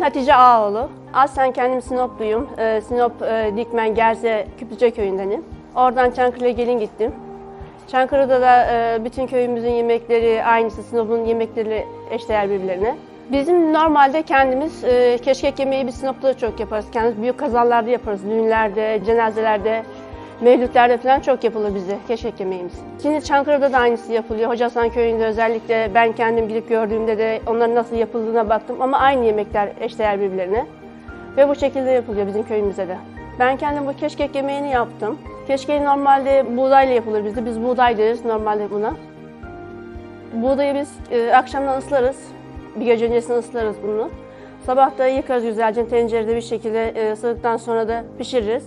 Hatice Ağoğlu. Aslen kendim Sinopluyum. Ee, Sinop e, Dikmen Gerze Küplüce köyündenim. Oradan Çankırı'ya gelin gittim. Çankırı'da da e, bütün köyümüzün yemekleri aynısı Sinop'un yemekleri eşdeğer birbirlerine. Bizim normalde kendimiz e, keşkek yemeği biz Sinop'ta da çok yaparız. Kendimiz büyük kazanlarda yaparız. Düğünlerde, cenazelerde, mevlütlerde falan çok yapılır bize keşkek yemeğimiz. Şimdi Çankırı'da da aynısı yapılıyor. Hoca Hasan Köyü'nde özellikle ben kendim gidip gördüğümde de onların nasıl yapıldığına baktım. Ama aynı yemekler eşdeğer birbirlerine. Ve bu şekilde yapılıyor bizim köyümüzde de. Ben kendim bu keşkek yemeğini yaptım. Keşkek normalde buğdayla yapılır bizde. Biz buğday deriz normalde buna. Buğdayı biz e, akşamdan ıslarız. Bir gece öncesinde ıslarız bunu. Sabah da yıkarız güzelce tencerede bir şekilde e, sonra da pişiririz.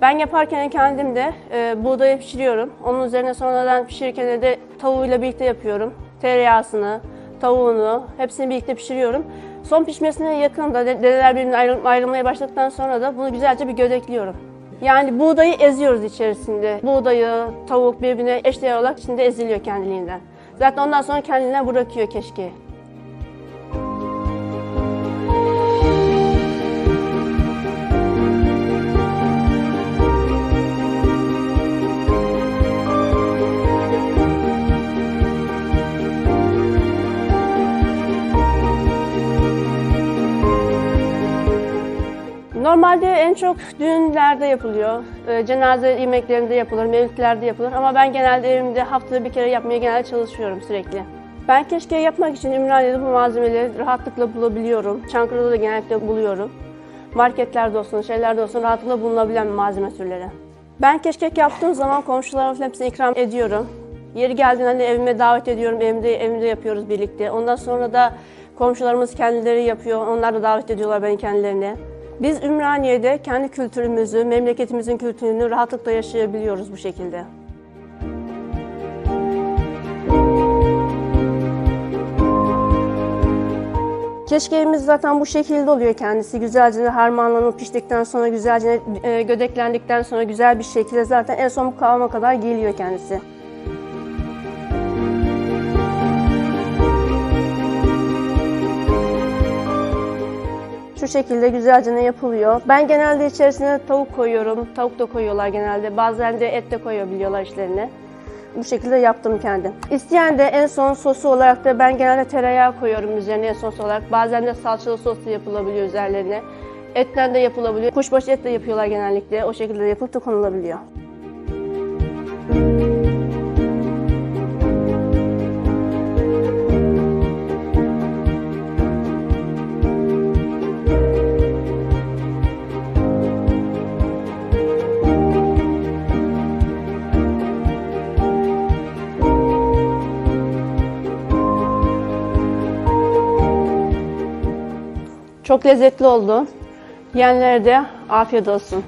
Ben yaparken kendim de e, buğdayı pişiriyorum. Onun üzerine sonradan pişirirken de tavuğuyla birlikte yapıyorum. Tereyağısını, tavuğunu hepsini birlikte pişiriyorum. Son pişmesine yakın da de- dedeler birbirine ayrıl- ayrılmaya başladıktan sonra da bunu güzelce bir gödekliyorum. Yani buğdayı eziyoruz içerisinde. Buğdayı, tavuk birbirine eşdeğer olarak içinde eziliyor kendiliğinden. Zaten ondan sonra kendine bırakıyor keşke. Normalde en çok düğünlerde yapılıyor, e, cenaze yemeklerinde yapılır, mevlütlerde yapılır ama ben genelde evimde haftada bir kere yapmaya genelde çalışıyorum sürekli. Ben keşke yapmak için Ümraniye'de bu malzemeleri rahatlıkla bulabiliyorum. Çankırı'da da genellikle buluyorum. Marketlerde olsun, şeylerde olsun rahatlıkla bulunabilen malzeme türleri. Ben keşkek yaptığım zaman komşularıma hepsini ikram ediyorum. Yeri geldiğinde hani evime davet ediyorum, evimde, evimde yapıyoruz birlikte. Ondan sonra da komşularımız kendileri yapıyor, onlar da davet ediyorlar beni kendilerine. Biz Ümraniye'de kendi kültürümüzü, memleketimizin kültürünü rahatlıkla yaşayabiliyoruz bu şekilde. Keşkeğimiz zaten bu şekilde oluyor kendisi. Güzelce harmanlanıp piştikten sonra, güzelce e, gödeklendikten sonra güzel bir şekilde zaten en son bu kıvama kadar geliyor kendisi. Şu şekilde güzelce ne yapılıyor. Ben genelde içerisine tavuk koyuyorum. Tavuk da koyuyorlar genelde. Bazen de et de koyabiliyorlar işlerine. Bu şekilde yaptım kendim. İsteyen de en son sosu olarak da ben genelde tereyağı koyuyorum üzerine en sos olarak. Bazen de salçalı sos da yapılabiliyor üzerlerine. Etten de yapılabiliyor. Kuşbaşı et de yapıyorlar genellikle. O şekilde yapıp da konulabiliyor. Çok lezzetli oldu. Yiyenlere de afiyet olsun.